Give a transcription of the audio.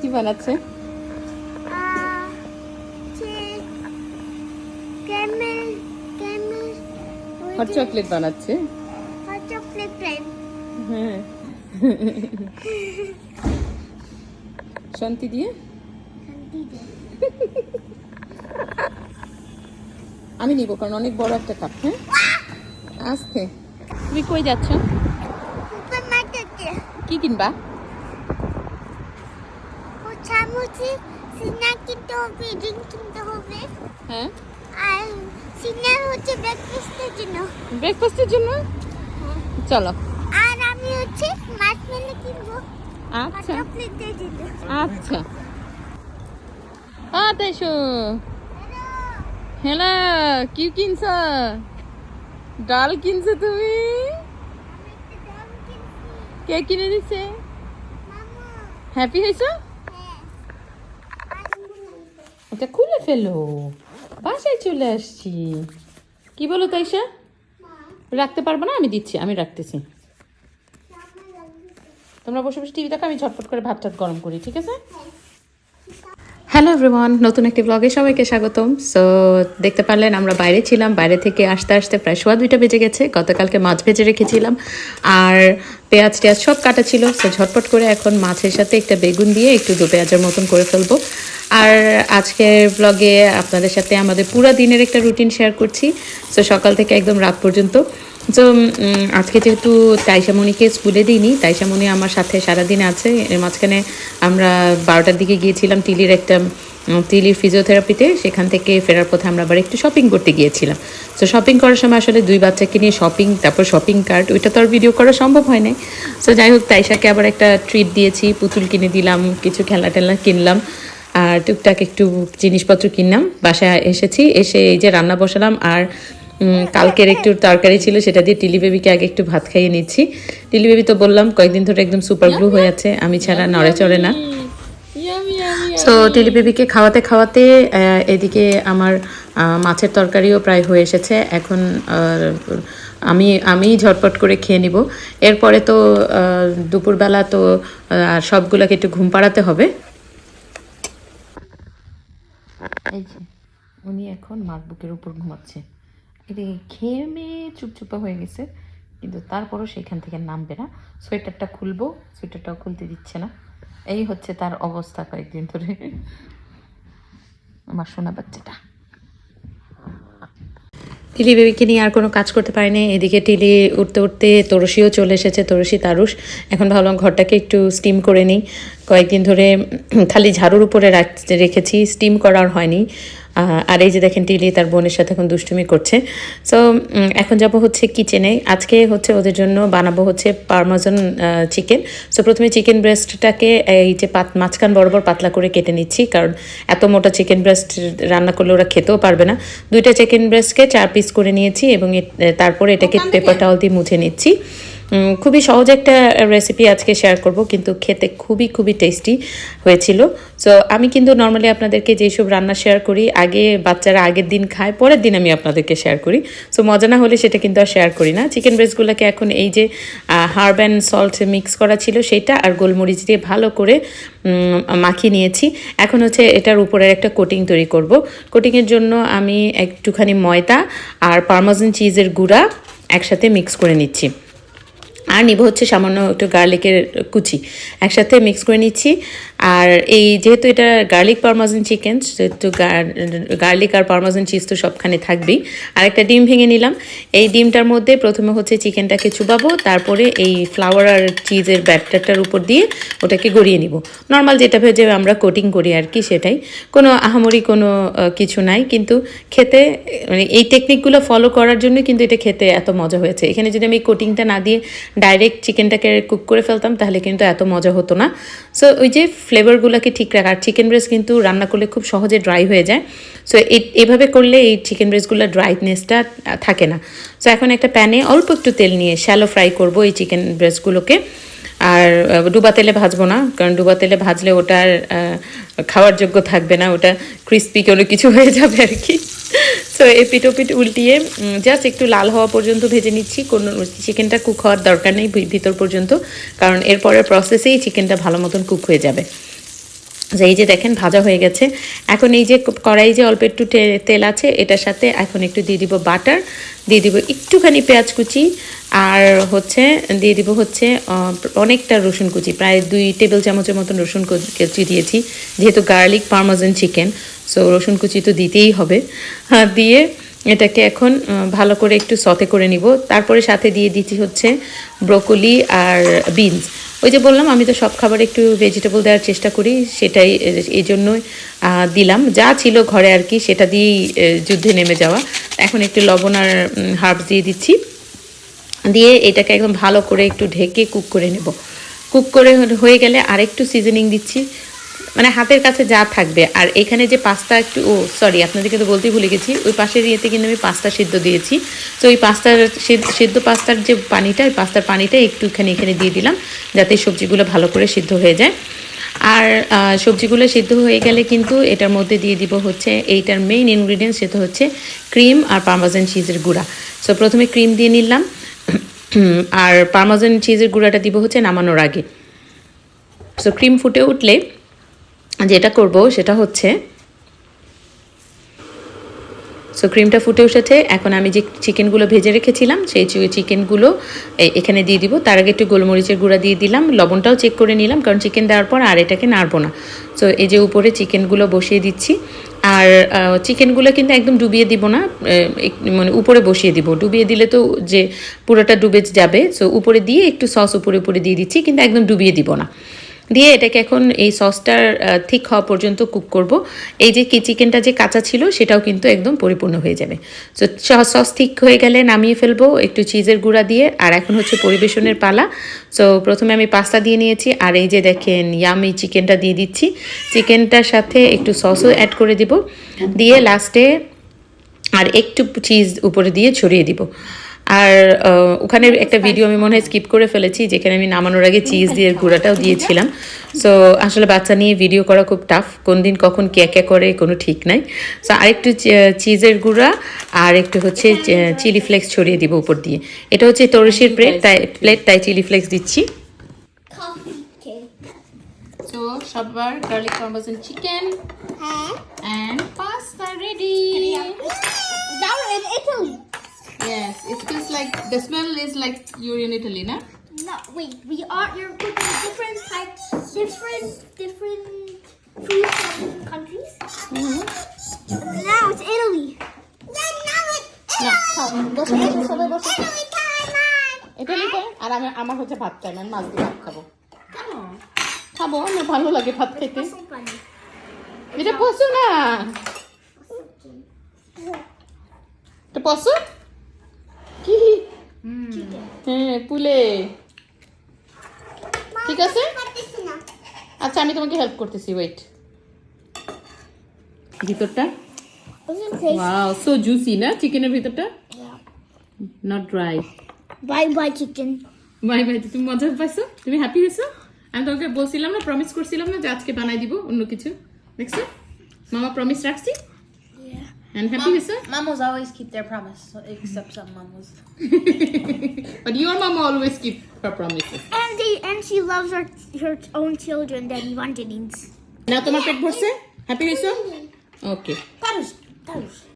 কি বানাচ্ছে? Hot chocolate বানাচ্ছে। হট চকলেট হ্যাঁ। শান্তি দিয়ে? আমি নিব কারণ অনেক বড় একটা কাপ হ্যাঁ? আস্তে তুমি কই যাচ্ছ? কি কিনবা? চামচে সিনা কিনতে হবে ড্রিঙ্ক কিনতে হবে। হ্যাঁ? আর সিনা হচ্ছে ব্রেকফাস্টের জন্য। ব্রেকফাস্টের জন্য? চলো। আর আমি হচ্ছে মার্শমেলো কিনবো। আচ্ছা। আচ্ছা। আ তাইশো হ্যালো কি কিনছ? ডাল কিনছো তুমি? কে কিনে দিছে? হ্যাপি হয়েছ? এটা খুলে ফেলো। বাসায় চলে আসছি। কি বলো তাইশা রাখতে পারব না? আমি দিচ্ছি, আমি রাখতেছি। তোমরা বসে বসে টিভি দেখো, আমি ঝটপট করে ভাত টাত গরম করি, ঠিক আছে? হ্যালো এভরিওয়ান নতুন একটি ব্লগে সবাইকে স্বাগতম। সো দেখতে পারলেন, আমরা বাইরে ছিলাম। বাইরে থেকে আসতে আসতে প্রায় সোয়া দুইটা বেজে গেছে। গতকালকে মাছ ভেজে রেখেছিলাম। আর পেঁয়াজ টেয়াজ সব কাটা ছিল। সো ঝটপট করে এখন মাছের সাথে একটা বেগুন দিয়ে একটু দু পেঁয়াজের মতন করে ফেলব। আর আজকের ব্লগে আপনাদের সাথে আমাদের পুরো দিনের একটা রুটিন শেয়ার করছি। সো সকাল থেকে একদম রাত পর্যন্ত। তো আজকে যেহেতু তাইশামণিকে স্কুলে দিইনি তাইশামণি আমার সাথে সারাদিন আছে। এর মাঝখানে আমরা বারোটার দিকে গিয়েছিলাম টিলির একটা টিলির ফিজিওথেরাপিতে সেখান থেকে ফেরার পথে আমরা আবার একটু শপিং করতে গিয়েছিলাম। তো শপিং করার সময় আসলে দুই বাচ্চাকে নিয়ে শপিং তারপর শপিং কার্ট ওইটা তো আর ভিডিও করা সম্ভব হয় নাই। তো যাই হোক, তাইশাকে আবার একটা ট্রিট দিয়েছি, পুতুল কিনে দিলাম, কিছু খেলা টেলনা কিনলাম, আর টুকটাক একটু জিনিসপত্র কিনলাম। বাসায় এসেছি, এসে এই যে রান্না বসালাম, আর কালকের একটু তরকারি ছিল সেটা দিয়ে টিলি বেবিকে আগে একটু ভাত খাইয়ে নিচ্ছি। টিলি বেবি তো বললাম কয়েকদিন ধরে একদম সুপার গ্লু হয়ে আছে আমি ছাড়া নড়ে চড়ে না। সো টিলি বেবিকে খাওয়াতে খাওয়াতে এদিকে আমার মাছের তরকারিও প্রায় হয়ে এসেছে। এখন আমি আমি ঝটপট করে খেয়ে নিব। এরপরে তো দুপুরবেলা তো সবগুলোকে একটু ঘুম পাড়াতে হবে। এই যে উনি এখন মার বুকের উপর ঘুমাচ্ছে। খেয়ে মেয়ে চুপচুপা হয়ে গেছে, কিন্তু তারপরও সেখান থেকে নামবে না। সোয়েটারটা খুলবো, সোয়েটারটাও খুলতে দিচ্ছে না। এই হচ্ছে তার অবস্থা কয়েকদিন ধরে। আমার সোনা বাচ্চাটা। টিলি বেবিকে নিয়ে আর কোনো কাজ করতে পারিনি। এদিকে টিলি উঠতে উঠতে তরসিও চলে এসেছে, তরসি তারুষ। এখন ভাবলাম ঘরটাকে একটু স্টিম করে নিই। কয়েকদিন ধরে খালি ঝাড়ুর উপরে রাখ- রেখেছি, স্টিম করার হয়নি। আর এই যে দেখেন টিলি তার বোনের সাথে এখন দুষ্টুমি করছে। সো এখন যাব হচ্ছে কিচেনে আজকে হচ্ছে ওদের জন্য বানাবো হচ্ছে পারমাজন চিকেন সো প্রথমে চিকেন ব্রেস্টটাকে এই যে পাত মাঝখান বরাবর পাতলা করে কেটে নিচ্ছি কারণ এত মোটা চিকেন ব্রেস্ট রান্না করলে ওরা খেতেও পারবে না। দুইটা চিকেন ব্রেস্টকে চার পিস করে নিয়েছি এবং তারপরে এটাকে পেপার টাওয়াল দিয়ে মুছে নিচ্ছি। খুবই সহজ একটা রেসিপি আজকে শেয়ার করব, কিন্তু খেতে খুবই খুবই টেস্টি হয়েছিল। সো আমি কিন্তু নর্মালি আপনাদেরকে যেসব রান্না শেয়ার করি, আগে বাচ্চারা আগের দিন খায়, পরের দিন আমি আপনাদেরকে শেয়ার করি। সো মজা না হলে সেটা কিন্তু আর শেয়ার করি না। চিকেন ব্রেস্টগুলোকে এখন এই যে হার্ব অ্যান্ড সল্ট মিক্স করা ছিল, সেটা আর গোলমরিচ দিয়ে ভালো করে মাখিয়ে নিয়েছি। এখন হচ্ছে এটার উপরে একটা কোটিং তৈরি করব। কোটিংয়ের জন্য আমি একটুখানি ময়দা আর পারমাজন চিজের গুঁড়া একসাথে মিক্স করে নিচ্ছি। আর নিব হচ্ছে সামান্য একটু গার্লিকের কুচি। একসাথে মিক্স করে নিচ্ছি। আর এই যেহেতু এটা গার্লিক পারমাজন চিকেন সেহেতু গার্লিক আর পারমাজন চিজ তো সবখানে থাকবেই আর একটা ডিম ভেঙে নিলাম। এই ডিমটার মধ্যে প্রথমে হচ্ছে চিকেনটাকে চুবাবো, তারপরে এই ফ্লাওয়ার আর চিজের ব্যাটারটার উপর দিয়ে ওটাকে গড়িয়ে নিব। নর্মাল যেটা ভেজে আমরা কোটিং করি আর কি সেটাই। কোনো আহামরি কোনো কিছু নাই, কিন্তু খেতে মানে এই টেকনিকগুলো ফলো করার জন্য কিন্তু এটা খেতে এত মজা হয়েছে। এখানে যদি আমি কোটিংটা না দিয়ে ডাইরেক্ট চিকেনটাকে কুক করে ফেলতাম, তাহলে কিন্তু এত মজা হতো না। সো ওই যে ফ্লেভারগুলোকে ঠিক রাখা, আর চিকেন ব্রেস্ট কিন্তু রান্না করলে খুব সহজে ড্রাই হয়ে যায়। সো এভাবে করলে এই চিকেন ব্রেস্টগুলো ড্রাইনেসটা থাকে না। সো এখন একটা প্যানে অল্প একটু তেল নিয়ে শ্যালো ফ্রাই করব এই চিকেন ব্রেস্টগুলোকে আর ডুবা তেলে ভাজবো না, কারণ ডুবা তেলে ভাজলে ওটার খাওয়ার যোগ্য থাকবে না, ওটা ক্রিস্পি কোনো কিছু হয়ে যাবে আর কি। তো এই পিটোপিট উল্টিয়ে জাস্ট একটু লাল হওয়া পর্যন্ত ভেজে নিচ্ছি, কোনো চিকেনটা কুক হওয়ার দরকার নেই ভিতর পর্যন্ত, কারণ এরপরের প্রসেসেই চিকেনটা ভালো মতন কুক হয়ে যাবে। যে এই যে দেখেন, ভাজা হয়ে গেছে। এখন এই যে কড়াই যে অল্প একটু তেল আছে, এটার সাথে এখন একটু দিয়ে দিব বাটার, দিয়ে দিব একটুখানি পেঁয়াজ কুচি, আর হচ্ছে, দিয়ে দিব হচ্ছে অনেকটা রসুন কুচি, প্রায় দুই টেবিল চামচের মতন রসুন কুচি দিয়েছি, যেহেতু গার্লিক পারমাজন চিকেন, সো রসুন কুচি তো দিতেই হবে। দিয়ে এটাকে এখন ভালো করে একটু সতে করে নিব। তারপরে সাথে দিয়ে দিচ্ছি হচ্ছে ব্রোকলি আর বিনস। ওই যে বললাম, আমি তো সব খাবার একটু ভেজিটেবল দেওয়ার চেষ্টা করি, সেটাই এই জন্যই দিলাম। যা ছিল ঘরে আর কি, সেটা দিয়েই যুদ্ধে নেমে যাওয়া। এখন একটু লবণ আর হার্বস দিয়ে দিচ্ছি। দিয়ে এটাকে একদম ভালো করে একটু ঢেকে কুক করে নেব। কুক করে হয়ে গেলে আরেকটু সিজনিং দিচ্ছি। মানে হাতের কাছে যা থাকবে। আর এখানে যে পাস্তা একটু, ও সরি আপনাদেরকে তো বলতেই ভুলে গেছি, ওই পাশের ইয়েতে কিন্তু আমি পাস্তা সিদ্ধ দিয়েছি। তো ওই পাস্তার সিদ্ধ- পাস্তার যে পানিটা, ওই পাস্তার পানিটা একটুখানি এখানে দিয়ে দিলাম, যাতে সবজিগুলো ভালো করে সিদ্ধ হয়ে যায়। আর সবজিগুলো সিদ্ধ হয়ে গেলে কিন্তু এটার মধ্যে দিয়ে দিব হচ্ছে, এইটার মেইন ইনগ্রিডিয়েন্টস সেটা হচ্ছে ক্রিম আর পার্মাজান চিজের গুঁড়া। সো প্রথমে ক্রিম দিয়ে নিলাম, আর পার্মাজান চিজের গুঁড়াটা দিব হচ্ছে নামানোর আগে। সো ক্রিম ফুটে উঠলে যেটা করব সেটা হচ্ছে সো ক্রিমটা ফুটে উঠেছে, এখন আমি যে চিকেনগুলো ভেজে রেখেছিলাম, সেই চিকেনগুলো এখানে দিয়ে দিব। তার আগে একটু গোলমরিচের গুঁড়া দিয়ে দিলাম, লবণটাও চেক করে নিলাম, কারণ চিকেন দেওয়ার পর আর এটাকে নাড়বো না। সো এই যে উপরে চিকেনগুলো বসিয়ে দিচ্ছি, আর চিকেনগুলো কিন্তু একদম ডুবিয়ে দিব না মানে উপরে বসিয়ে দিব। ডুবিয়ে দিলে তো যে পুরোটা ডুবে যাবে সো উপরে দিয়ে একটু সস উপরে উপরে দিয়ে দিচ্ছি, কিন্তু একদম ডুবিয়ে দিব না। দিয়ে এটাকে এখন এই সসটার ঠিক হওয়া পর্যন্ত কুক করব। এই যে কি চিকেনটা যে কাঁচা ছিল, সেটাও কিন্তু একদম পরিপূর্ণ হয়ে যাবে। সো সস ঠিক হয়ে গেলে নামিয়ে ফেলব একটু চিজের গুঁড়া দিয়ে। আর এখন হচ্ছে পরিবেশনের পালা। সো প্রথমে আমি পাস্তা দিয়ে নিয়েছি। আর এই যে দেখেন ইয়ামি চিকেনটা দিয়ে দিচ্ছি। চিকেনটার সাথে একটু সসও অ্যাড করে দিব। দিয়ে লাস্টে আর একটু চিজ উপরে দিয়ে ছড়িয়ে দিব। আর ওখানে একটা ভিডিও আমি মনে হয় স্কিপ করে ফেলেছি যেখানে আমি নামানোর আগে চিজ দিয়ে গুঁড়াটাও দিয়েছিলাম। সো আসলে বাচ্চা নিয়ে ভিডিও করা খুব টাফ কোন দিন কখন কে কে করে কোনো ঠিক নাই। সো আরেকটু চিজের গুঁড়া আর একটু হচ্ছে চিলি ফ্লেক্স ছড়িয়ে দিব উপর দিয়ে। এটা হচ্ছে তরসির প্লেট তাই প্লেট তাই চিলি ফ্লেক্স দিচ্ছি। Huh? Now in Italy. Yes, it feels like the smell is like you're in Italy, na? No, wait. We are. You're cooking different types, different, different foods from different countries. Now it's Italy. Then now it's না বসে বসে সবাই বসে Italy time. ইটালিতে আর আমি আমার হচ্ছে ভাত চাই না আমি মাছ দিয়ে ভাত খাবো Come on. খাবো আমার ভালো লাগে ভাত খেতে So funny. এটা পশু না এটা পশু কি Chicken. হ্যাঁ পুলে। ঠিক আছে? আচ্ছা আমি তোমাকে হেল্প করতেছি ওয়েট ভিতরটা? ওয়াও সো জুসি না চিকেনের ভিতরটা? Not dry Bye bye chicken. ভাই ভাই তুমি মজা পাইছো? তুমি হ্যাপি হয়েছো? আমি তোমাকে বলছিলাম না প্রমিস করছিলাম না যে আজকে বানাই দিব অন্য কিছু। দেখছ? মামা প্রমিস রাখছি। Yeah. এন্ড হ্যাপি হয়েছো Mammals always keep their promise, so- except some mammals. But your mama always keep her promises And they and she loves her her own children than Evangelines. না তোমার পেট ভরছে happy হয়েছো ওকে That is, that is.